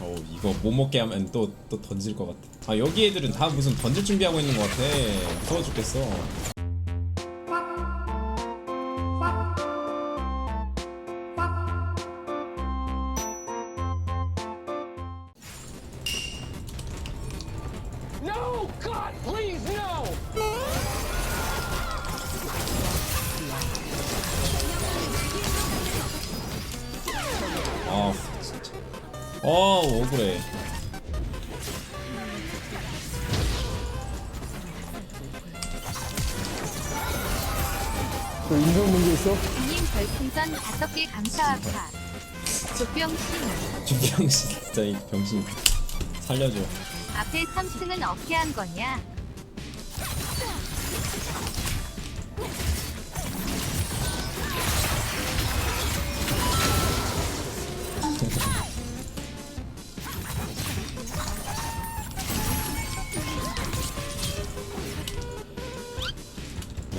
어 이거 못 먹게 하면 또 또 던질 것 같아. 아 여기 애들은 다 무슨 던질 준비하고 있는 것 같아. 무서워 죽겠어. 어 억울해. 너 인성 문제 있어? 님 별풍선 다섯 개 감사합니다. 조병신 주병신 진짜 이 병신 살려줘. 앞에 3승은 어떻게 한 거냐?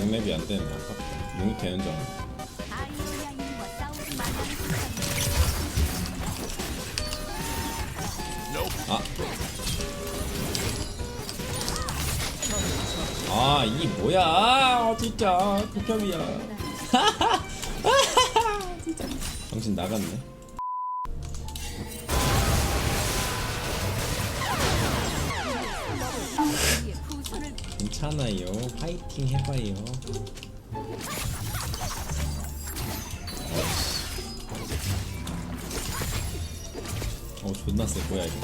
용랩이 안 되네 아깝다. 용이 되는 줄 싸우지 말라는 아, 이 뭐야? 아, 진짜 극혐이야. 진짜. 정신 나갔네. 괜찮아요. 파이팅 해봐요. 어, 존나 세. 뭐야 이거?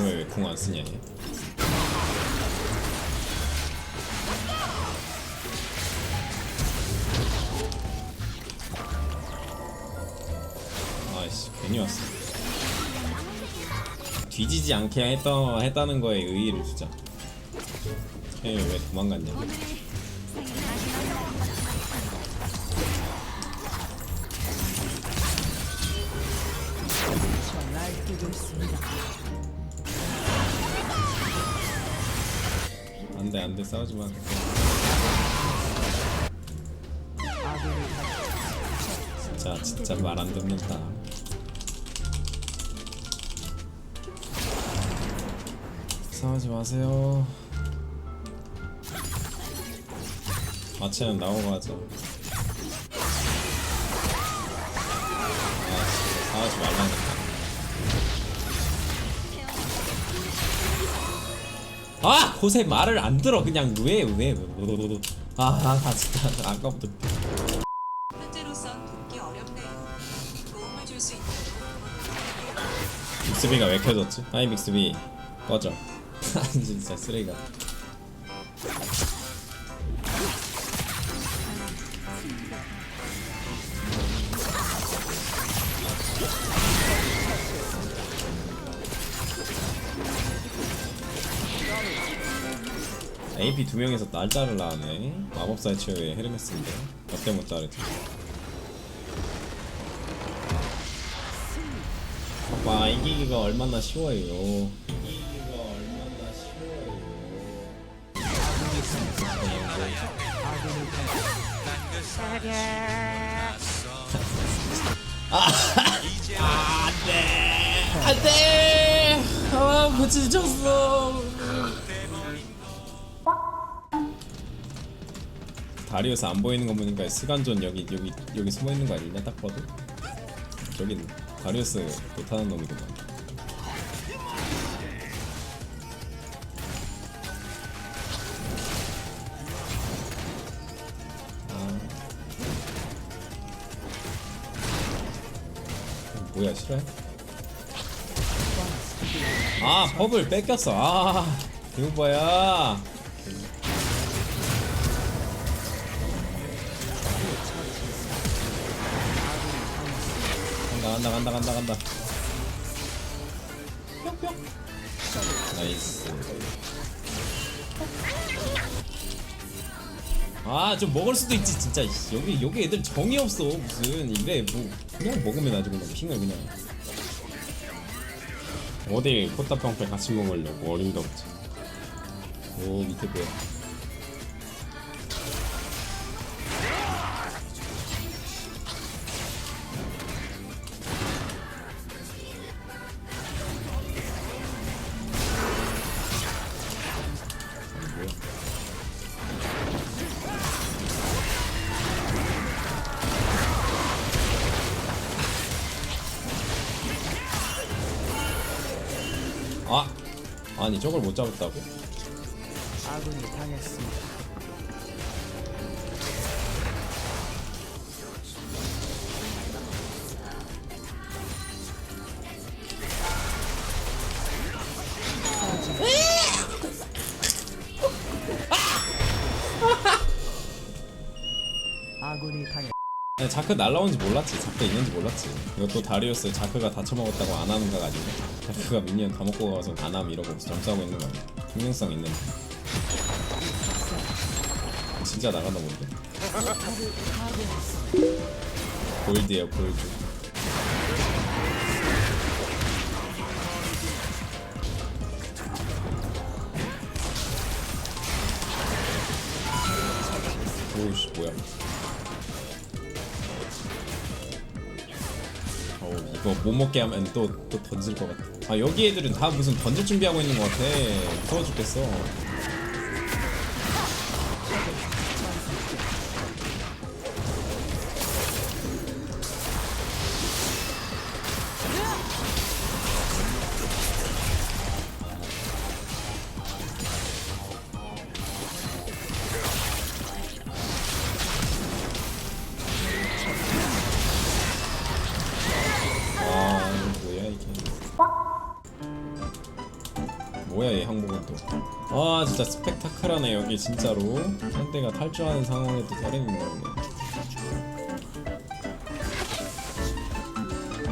왜궁 안 쓰냐 얘? 아이씨 괜히 왔어. 뒤지지 않게 했다 했다는 거에 의의를 두자. 쟤왜 도망갔냐? 안돼 안돼 싸우지 마. 진짜 진짜 말 안 듣는다. 싸우지 마세요. 마체는 나오고 하자. 아 진짜 싸우지 말라니까. 아 고세 말을 안 들어 그냥 왜왜 왜, 진짜 아까부터 현재로선 돕기 어렵네요. 도움을 줄 수 있도록 믹스비가 왜 켜졌지? 아이 믹스비 꺼져 진짜 쓰레기 같아 AP 두 명에서 날짜를 나왔네. 마법사의 최후의 헤르메스인데. 어때 못 자르지? 봐봐 이기기가 얼마나 쉬워요 아, 안 돼 안 돼 아 부딪혔어 다리우스 안 보이는 거 보니까 스간존 여기 여기 여기 숨어 있는 거 아니냐? 딱 봐도? 저긴 다리우스 못하는 놈이구만 뭐야 싫어해? 아 펍을 뺏겼어. 아 이거 뭐야. 간다 간다 간다 간다 간다. 뿅뿅. 나이스 아 좀 먹을 수도 있지 진짜. 여기 여기 애들 정이 없어 무슨 이래. 뭐 그냥 먹으면 아주 그냥 핑을 그냥. 어디 꽃다평평 같이 먹으려고 어림도 없지. 오 밑에 뭐야 아니 저걸 못 잡았다고? 아군이 당했습니다. 자크 날라온지 몰랐지. 자크 있는지 몰랐지. 이것도 다리우스 자크가 다쳐먹었다고 안 하는 가 아니고. 자크가 미니언 다 먹고 가서 안함 이러고 점수하고 있는 거 아니야. 투명성 있는 진짜 나가나 본데. 골드에요 골드 못 먹게 하면 또, 또 던질 것 같아. 아 여기 애들은 다 무슨 던질 준비하고 있는 것 같아. 무서워 죽겠어 항목은 또아 진짜 스펙타클하네 여기 진짜로. 상대가 탈주하는 상황에도 때리는 거네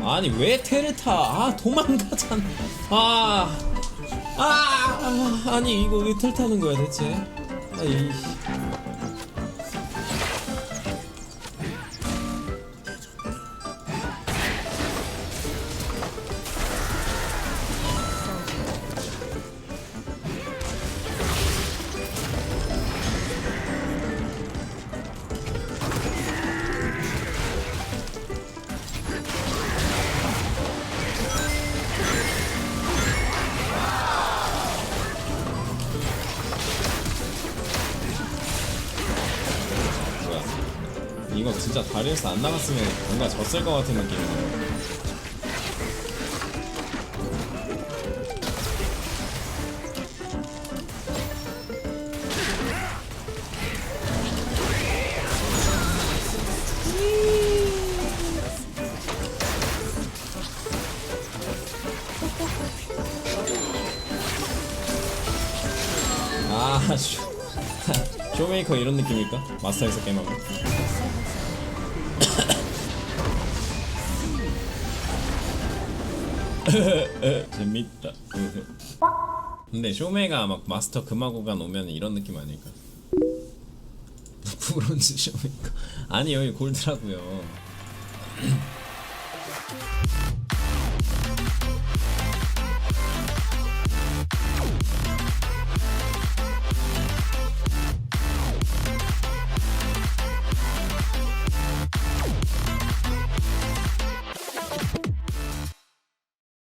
아니 왜 테를 타아 도망가잖아. 아 아, 아 니 이거 왜 텔 타는 거야 대체? 아이 이거 진짜 다리에서 안 나갔으면 뭔가 졌을 것 같은 느낌이네 아 쇼, 쇼메이커 이런 느낌일까? 마스터에서 게임하면 재밌다. 근데 쇼메가 막 마스터 금화고간 오면 이런 느낌 아닐까? 브론즈 쇼메가 아니 여기 골드라고요.